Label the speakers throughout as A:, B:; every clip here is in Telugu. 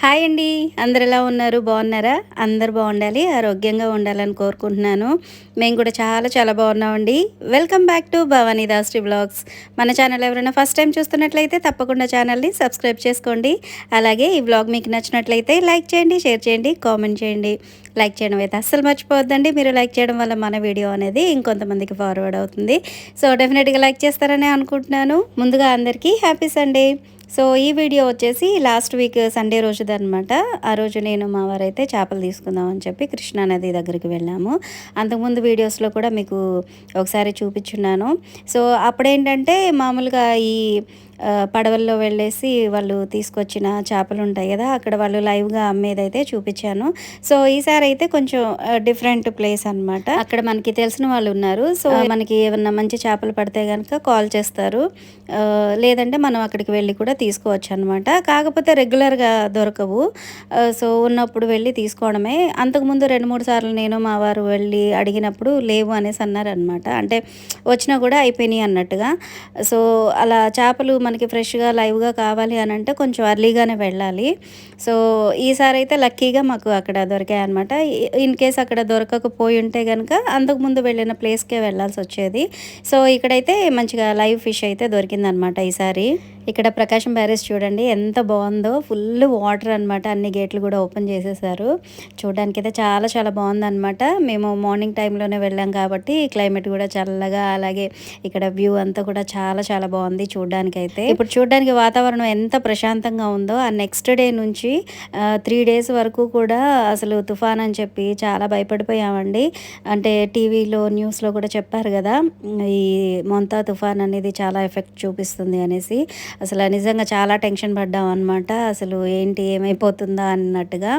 A: హాయ్ అండి. అందరు ఎలా ఉన్నారు? బాగున్నారా? అందరు బాగుండాలి ఆరోగ్యంగా ఉండాలని కోరుకుంటున్నాను. మేము కూడా చాలా చాలా బాగున్నామండి. Welcome back to Bhavani Dastri vlogs. మన ఛానల్ ఎవరైనా ఫస్ట్ టైం చూస్తున్నట్లయితే తప్పకుండా ఛానల్ని సబ్స్క్రైబ్ చేసుకోండి. అలాగే ఈ బ్లాగ్ మీకు నచ్చినట్లయితే లైక్ చేయండి షేర్ చేయండి కామెంట్ చేయండి. లైక్ చేయడం అయితే అస్సలు మర్చిపోవద్దండి. మీరు లైక్ చేయడం వల్ల మన వీడియో అనేది ఇంకొంతమందికి ఫార్వర్డ్ అవుతుంది. సో డెఫినెట్గా లైక్ చేస్తారని అనుకుంటున్నాను. ముందుగా అందరికీ హ్యాపీ సండే. సో ఈ వీడియో వచ్చేసి లాస్ట్ వీక్ సండే రోజుది అనమాట ఆ రోజు నేను మా వారైతే చేపలు తీసుకుందాం అని చెప్పి కృష్ణా నది దగ్గరికి వెళ్ళాము. అంతకుముందు వీడియోస్లో కూడా మీకు ఒకసారి చూపించున్నాను. సో అప్పుడేంటంటే మామూలుగా ఈ పడవల్లో వెళ్ళేసి వాళ్ళు తీసుకొచ్చిన చేపలు ఉంటాయి కదా అక్కడ వాళ్ళు లైవ్గా అమ్మేదైతే చూపించాను. సో ఈసారి అయితే కొంచెం డిఫరెంట్ ప్లేస్ అన్నమాట. అక్కడ మనకి తెలిసిన వాళ్ళు ఉన్నారు. సో మనకి ఏమన్నా మంచి చేపలు పడితే కనుక కాల్ చేస్తారు. లేదంటే మనం అక్కడికి వెళ్ళి కూడా తీసుకోవచ్చు అనమాట కాకపోతే రెగ్యులర్గా దొరకవు. సో ఉన్నప్పుడు వెళ్ళి తీసుకోవడమే. అంతకుముందు రెండు మూడు సార్లు నేను మా వారు వెళ్ళి అడిగినప్పుడు లేవు అనేసి అన్నారనమాట అంటే వచ్చినా కూడా అయిపోయినాయి అన్నట్టుగా. సో అలా చేపలు మనకి ఫ్రెష్గా లైవ్గా కావాలి అని అంటే కొంచెం అర్లీగానే వెళ్ళాలి. సో ఈసారి అయితే లక్కీగా మాకు అక్కడ దొరికాయి అనమాట ఇన్ కేస్ అక్కడ దొరకకపోయి ఉంటే కనుక అంతకుముందు వెళ్ళిన ప్లేస్కే వెళ్ళాల్సి వచ్చేది. సో ఇక్కడైతే మంచిగా లైవ్ ఫిష్ అయితే దొరికిందనమాట ఈసారి. ఇక్కడ ప్రకాశం బ్యారేజ్ చూడండి ఎంత బాగుందో. ఫుల్ వాటర్ అనమాట అన్ని గేట్లు కూడా ఓపెన్ చేసేసారు. చూడడానికి అయితే చాలా చాలా బాగుందన్నమాట. మేము మార్నింగ్ టైంలోనే వెళ్ళాం కాబట్టి క్లైమేట్ కూడా చల్లగా అలాగే ఇక్కడ వ్యూ అంతా కూడా చాలా చాలా బాగుంది చూడడానికి అయితే ఇప్పుడు చూడడానికి వాతావరణం ఎంత ప్రశాంతంగా ఉందో. ఆ నెక్స్ట్ డే నుంచి త్రీ డేస్ వరకు కూడా అసలు తుఫాన్ అని చెప్పి చాలా భయపడిపోయామండి. అంటే టీవీలో న్యూస్లో కూడా చెప్పారు కదా ఈ మొంతా తుఫాన్ అనేది చాలా ఎఫెక్ట్ చూపిస్తుంది అనేసి. అసలు నిజంగా చాలా టెన్షన్ పడ్డాం అనమాట అసలు ఏంటి ఏమైపోతుందా అన్నట్టుగా.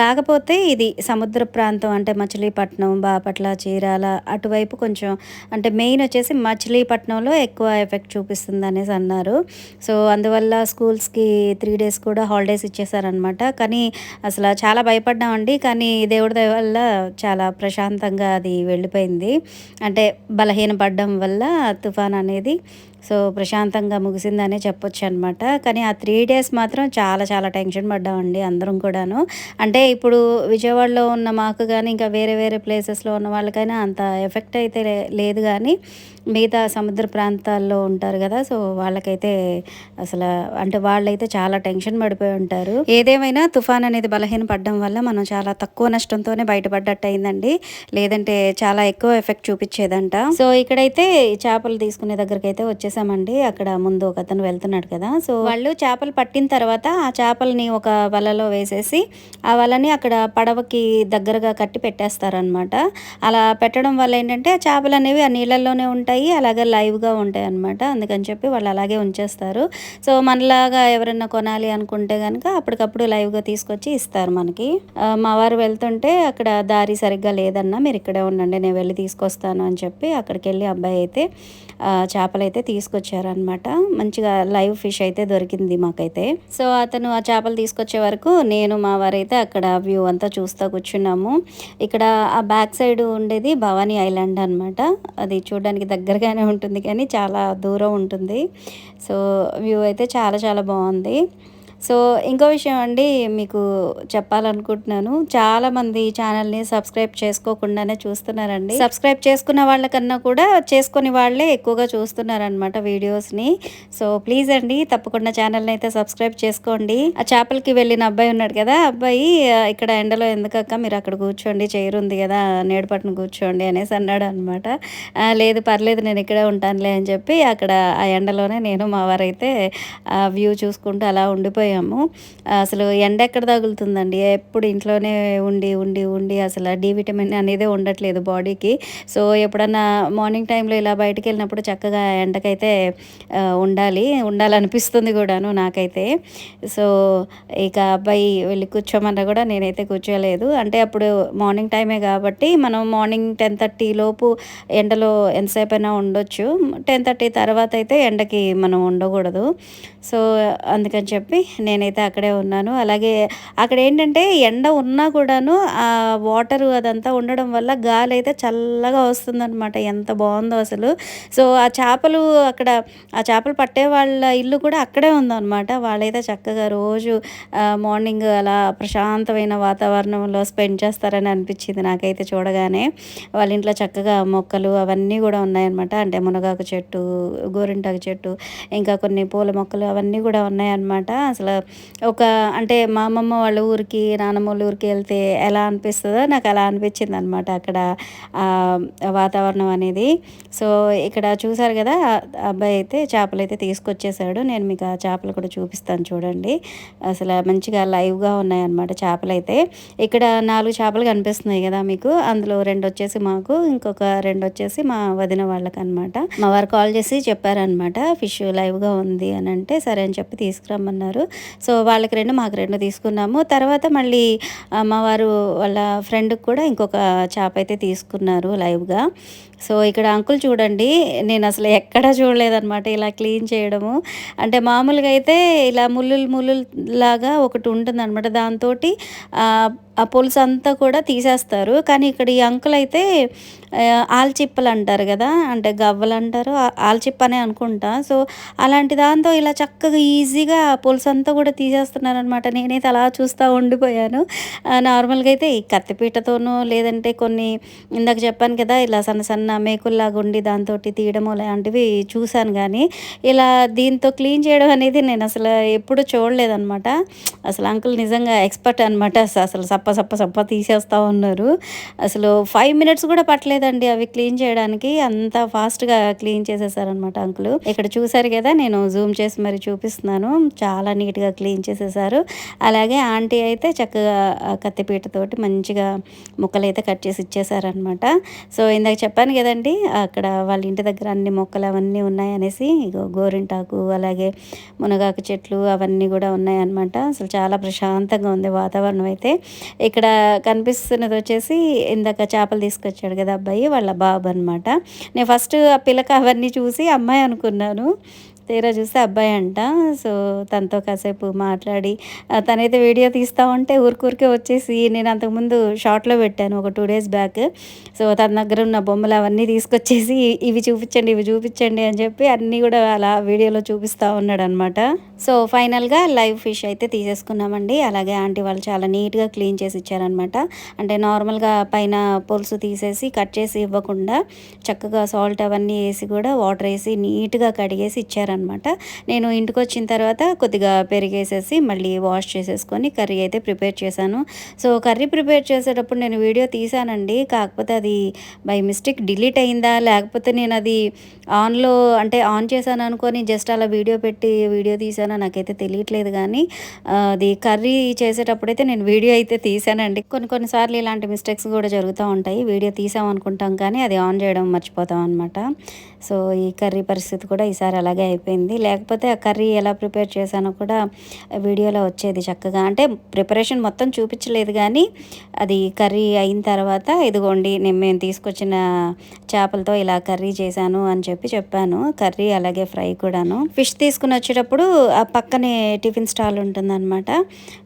A: కాకపోతే ఇది సముద్ర ప్రాంతం అంటే మచిలీపట్నం బాపట్ల చీరాల అటువైపు కొంచెం అంటే మెయిన్ వచ్చేసి మచిలీపట్నంలో ఎక్కువ ఎఫెక్ట్ చూపిస్తుంది అనేసి అన్నారు. సో అందువల్ల స్కూల్స్కి త్రీ డేస్ కూడా హాలిడేస్ ఇచ్చేసారనమాట కానీ అసలు చాలా భయపడ్డామండి. కానీ దేవుడి దయ వల్ల చాలా ప్రశాంతంగా అది వెళ్ళిపోయింది. అంటే బలహీనపడడం వల్ల తుఫాన్ అనేది సో ప్రశాంతంగా ముగిసిందనే చెప్పొచ్చు అనమాట కానీ ఆ త్రీ డేస్ మాత్రం చాలా చాలా టెన్షన్ పడ్డామండి అందరం కూడాను. అంటే ఇప్పుడు విజయవాడలో ఉన్న మాకు కానీ ఇంకా వేరే వేరే ప్లేసెస్లో ఉన్న వాళ్ళకైనా అంత ఎఫెక్ట్ అయితే లే- లేదు కానీ మిగతా సముద్ర ప్రాంతాల్లో ఉంటారు కదా సో వాళ్ళకైతే అసలు అంటే వాళ్ళైతే చాలా టెన్షన్ పడిపోయి ఉంటారు. ఏదేమైనా తుఫాన్ అనేది బలహీన పడడం వల్ల మనం చాలా తక్కువ నష్టంతోనే బయటపడ్డట్టు అయిందండి లేదంటే చాలా ఎక్కువ ఎఫెక్ట్ చూపించేదంట. సో ఇక్కడైతే చేపలు తీసుకునే దగ్గరికి అయితే వచ్చేసామండి అక్కడ ముందు ఒక అతను వెళ్తున్నాడు కదా. సో వాళ్ళు చేపలు పట్టిన తర్వాత ఆ చేపల్ని ఒక వలలో వేసేసి ఆ వలని అక్కడ పడవకి దగ్గరగా కట్టి పెట్టేస్తారనమాట అలా పెట్టడం వల్ల ఏంటంటే ఆ చేపలు అనేవి ఆ నీళ్ళల్లోనే ఉంటాయి అలాగే లైవ్గా ఉంటాయి అనమాట అందుకని చెప్పి వాళ్ళు అలాగే ఉంచేస్తారు. సో మనలాగా ఎవరైనా కొనాలి అనుకుంటే కనుక అప్పటికప్పుడు లైవ్గా తీసుకొచ్చి ఇస్తారు మనకి. మా వారు వెళ్తుంటే అక్కడ దారి సరిగ్గా లేదన్నా మీరు ఇక్కడే ఉండండి నేను వెళ్ళి తీసుకొస్తాను అని చెప్పి అక్కడికి వెళ్ళి అబ్బాయి అయితే చేపలు అయితే తీసుకొచ్చారనమాట మంచిగా లైవ్ ఫిష్ అయితే దొరికింది మాకైతే. సో అతను ఆ చేపలు తీసుకొచ్చే వరకు నేను మా వారైతే అక్కడ వ్యూ అంతా చూస్తూ కూర్చున్నాము. ఇక్కడ ఆ బ్యాక్ సైడ్ ఉండేది భవానీ ఐలాండ్ అనమాట అది చూడడానికి దగ్గరగానే ఉంటుంది కానీ చాలా దూరం ఉంటుంది. సో వ్యూ అయితే చాలా చాలా బాగుంది. సో ఇంకో విషయం అండి మీకు చెప్పాలనుకుంటున్నాను. చాలామంది ఛానల్ని సబ్స్క్రైబ్ చేసుకోకుండానే చూస్తున్నారండి. సబ్స్క్రైబ్ చేసుకున్న వాళ్ళకన్నా కూడా చేసుకుని వాళ్ళే ఎక్కువగా చూస్తున్నారనమాట వీడియోస్ని. సో ప్లీజ్ అండి తప్పకుండా ఛానల్ని అయితే సబ్స్క్రైబ్ చేసుకోండి. ఆ చేపలకి వెళ్ళిన అబ్బాయి ఉన్నాడు కదా అబ్బాయి ఇక్కడ ఎండలో ఎందుకక్క మీరు అక్కడ కూర్చోండి చైర్ ఉంది కదా నేడుపట్టును కూర్చోండి అనేసి అన్నాడు అనమాట లేదు పర్లేదు నేను ఇక్కడే ఉంటానులే అని చెప్పి అక్కడ ఆ ఎండలోనే నేను మా వారైతే ఆ వ్యూ చూసుకుంటూ అలా ఉండిపోయాము అసలు ఎండ ఎక్కడ తగులుతుందండి? ఎప్పుడు ఇంట్లోనే ఉండి ఉండి ఉండి అసలు డి విటమిన్ అనేది ఉండట్లేదు బాడీకి. సో ఎప్పుడన్నా మార్నింగ్ టైంలో ఇలా బయటకు వెళ్ళినప్పుడు చక్కగా ఎండకైతే ఉండాలి ఉండాలనిపిస్తుంది కూడాను నాకైతే. సో ఇక అబ్బాయి వెళ్ళి కూర్చోమన్నా కూడా నేనైతే కూర్చోలేదు. అంటే అప్పుడు మార్నింగ్ టైమే కాబట్టి మనం మార్నింగ్ టెన్ థర్టీ లోపు ఎండలో ఎంతసేపు అయినా ఉండొచ్చు. టెన్ థర్టీ తర్వాత అయితే ఎండకి మనం ఉండకూడదు. సో అందుకని చెప్పి నేనైతే అక్కడే ఉన్నాను. అలాగే అక్కడ ఏంటంటే ఎండ ఉన్నా కూడాను ఆ వాటర్ అదంతా ఉండడం వల్ల గాలి అయితే చల్లగా వస్తుందన్నమాట. ఎంత బాగుందో అసలు. సో ఆ చేపలు అక్కడ ఆ చేపలు పట్టే వాళ్ళ ఇల్లు కూడా అక్కడే ఉందన్నమాట. వాళ్ళైతే చక్కగా రోజు మార్నింగ్ అలా ప్రశాంతమైన వాతావరణంలో స్పెండ్ చేస్తారని అనిపించింది నాకైతే చూడగానే. వాళ్ళ ఇంట్లో చక్కగా మొక్కలు అవన్నీ కూడా ఉన్నాయన్నమాట. అంటే మునగాకు చెట్టు గోరింటాకు చెట్టు ఇంకా కొన్ని పూల మొక్కలు అవన్నీ కూడా ఉన్నాయన్నమాట. అసలు ఒక అంటే మా అమ్మమ్మ వాళ్ళ ఊరికి నానమ్మ వాళ్ళ ఊరికి వెళ్తే ఎలా అనిపిస్తుందో నాకు అలా అనిపించింది అనమాట అక్కడ వాతావరణం అనేది. సో ఇక్కడ చూసారు కదా అబ్బాయి అయితే చేపలు అయితే తీసుకొచ్చేసాడు. నేను మీకు ఆ చేపలు కూడా చూపిస్తాను చూడండి. అసలు మంచిగా లైవ్గా ఉన్నాయన్నమాట చేపలు అయితే. ఇక్కడ నాలుగు చేపలు కనిపిస్తున్నాయి కదా మీకు అందులో రెండు వచ్చేసి మాకు ఇంకొక రెండు వచ్చేసి మా వదిన వాళ్ళకి అనమాట మా వారు కాల్ చేసి చెప్పారనమాట ఫిష్ లైవ్గా ఉంది అని అంటే సరే అని చెప్పి తీసుకురమ్మన్నారు. సో వాళ్ళకి రెండు మాకు రెండు తీసుకున్నాము. తర్వాత మళ్ళీ అమ్మవారు వాళ్ళ ఫ్రెండ్కి కూడా ఇంకొక చేప అయితే తీసుకున్నారు లైవ్గా. సో ఇక్కడ అంకుల్ చూడండి నేను అసలు ఎక్కడా చూడలేదన్నమాట ఇలా క్లీన్ చేయడము. అంటే మామూలుగా అయితే ఇలా ముల్లులు ముల్లులు లాగా ఒకటి ఉంటుంది అనమాట దాంతో ఆ పులుసు అంతా కూడా తీసేస్తారు. కానీ ఇక్కడ ఈ అంకుల్ అయితే ఆల్చిప్పలు అంటారు కదా అంటే గవ్వలు అంటారు ఆల్చిప్ప అనే అనుకుంటా. సో అలాంటి దాంతో ఇలా చక్కగా ఈజీగా పులుసు అంతా కూడా తీసేస్తున్నారనమాట. నేనైతే అలా చూస్తూ ఉండిపోయాను. నార్మల్గా అయితే ఈ కత్తిపీటతోనూ లేదంటే కొన్ని ఇందాక చెప్పాను కదా ఇలా సన్న సన్న మేకుల్లాగా ఉండి దాంతో తీయడము లాంటివి చూశాను కానీ ఇలా దీంతో క్లీన్ చేయడం అనేది నేను అసలు ఎప్పుడు చూడలేదనమాట. అసలు అంకుల్ నిజంగా ఎక్స్పర్ట్ అనమాట. అసలు సప్ప సప్ప సప్ప తీసేస్తూ ఉన్నారు. అసలు ఫైవ్ మినిట్స్ కూడా పట్టలేదండి అవి క్లీన్ చేయడానికి. అంత ఫాస్ట్గా క్లీన్ చేసేసారనమాట అంకుల్. ఇక్కడ చూసారు కదా నేను జూమ్ చేసి మరి చూపిస్తున్నాను. చాలా నీట్గా క్లీన్ చేసేసారు. అలాగే ఆంటీ అయితే చక్కగా కత్తిపీటతోటి మంచిగా ముక్కలు అయితే కట్ చేసి ఇచ్చేసారనమాట సో ఇందాక చెప్పాను కదండి అక్కడ వాళ్ళ ఇంటి దగ్గర అన్ని మొక్కలు అవన్నీ ఉన్నాయనేసి గోరింటాకు అలాగే మునగాకు చెట్లు అవన్నీ కూడా ఉన్నాయన్నమాట. అసలు చాలా ప్రశాంతంగా ఉంది వాతావరణం అయితే. ఇక్కడ కనిపిస్తున్నది వచ్చేసి ఇందాక చేపలు తీసుకొచ్చాడు కదా అబ్బాయి వాళ్ళ బాబు అనమాట నేను ఫస్ట్ ఆ పిల్లక అవన్నీ చూసి అమ్మాయి అనుకున్నాను. తీరా చూస్తే అబ్బాయి అంట. సో తనతో కాసేపు మాట్లాడి తనైతే వీడియో తీస్తా ఉంటే ఊరికూరికే వచ్చేసి నేను అంతకుముందు షార్ట్లో పెట్టాను ఒక టూ డేస్ బ్యాక్. సో తన దగ్గర ఉన్న బొమ్మలు అవన్నీ తీసుకొచ్చేసి ఇవి చూపించండి ఇవి చూపించండి అని చెప్పి అన్నీ కూడా అలా వీడియోలో చూపిస్తూ ఉన్నాడు అనమాట సో ఫైనల్గా లైవ్ ఫిష్ అయితే తీసేసుకున్నామండి. అలాగే ఆంటీ వాళ్ళు చాలా నీట్గా క్లీన్ చేసి ఇచ్చారనమాట అంటే నార్మల్గా పైన పులుసు తీసేసి కట్ చేసి ఇవ్వకుండా చక్కగా సాల్ట్ అవన్నీ వేసి కూడా వాటర్ వేసి నీట్గా కడిగేసి ఇచ్చారనమాట నేను ఇంటికి వచ్చిన తర్వాత కొద్దిగా పెరిగేసేసి మళ్ళీ వాష్ చేసేసుకొని కర్రీ అయితే ప్రిపేర్ చేశాను. సో కర్రీ ప్రిపేర్ చేసేటప్పుడు నేను వీడియో తీసానండి కాకపోతే అది బై మిస్టేక్ డిలీట్ అయిందా? లేకపోతే నేను అది ఆన్లో అంటే ఆన్ చేశాను అనుకొని జస్ట్ అలా వీడియో పెట్టి వీడియో తీసానో నాకైతే తెలియట్లేదు కానీ అది కర్రీ చేసేటప్పుడు అయితే నేను వీడియో అయితే తీసానండి కొన్ని కొన్నిసార్లు ఇలాంటి మిస్టేక్స్ కూడా జరుగుతూ ఉంటాయి. వీడియో తీసాం అనుకుంటాం కానీ అది ఆన్ చేయడం మర్చిపోతాం అనమాట సో ఈ కర్రీ పరిస్థితి కూడా ఈసారి అలాగే అయిపోయింది. లేకపోతే ఆ కర్రీ ఎలా ప్రిపేర్ చేశానో కూడా వీడియోలో వచ్చేది చక్కగా. అంటే ప్రిపరేషన్ మొత్తం చూపించలేదు కానీ అది కర్రీ అయిన తర్వాత ఇదిగోండి నేను మేము తీసుకొచ్చిన చేపలతో ఇలా కర్రీ చేశాను అని చెప్పి చెప్పాను. కర్రీ అలాగే ఫ్రై కూడాను. ఫిష్ తీసుకుని వచ్చేటప్పుడు ఆ పక్కనే టిఫిన్ స్టాల్ ఉంటుందన్నమాట.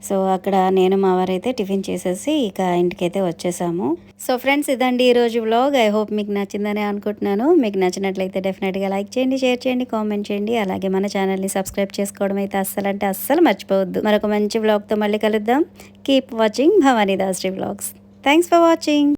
A: సో అక్కడ నేను మా వారైతే టిఫిన్ చేసేసి ఇక ఇంటికైతే వచ్చేసాము. సో ఫ్రెండ్స్ ఇదండి ఈరోజు బ్లాగ్ ఐ హోప్ మీకు నచ్చిందని అనుకుంటున్నాను. మీకు నచ్చినట్లయితే డెఫినెట్గా లైక్ చేయండి షేర్ చేయండి కామెంట్ చేయండి. అలాగే మన ఛానల్ని సబ్స్క్రైబ్ చేసుకోవడం అయితే అస్సలు అంటే అస్సలు మర్చిపోవద్దు. మరొక మంచి వ్లాగ్తో మళ్ళీ కలుద్దాం. Keep watching Bhavani Dastri vlogs thanks for watching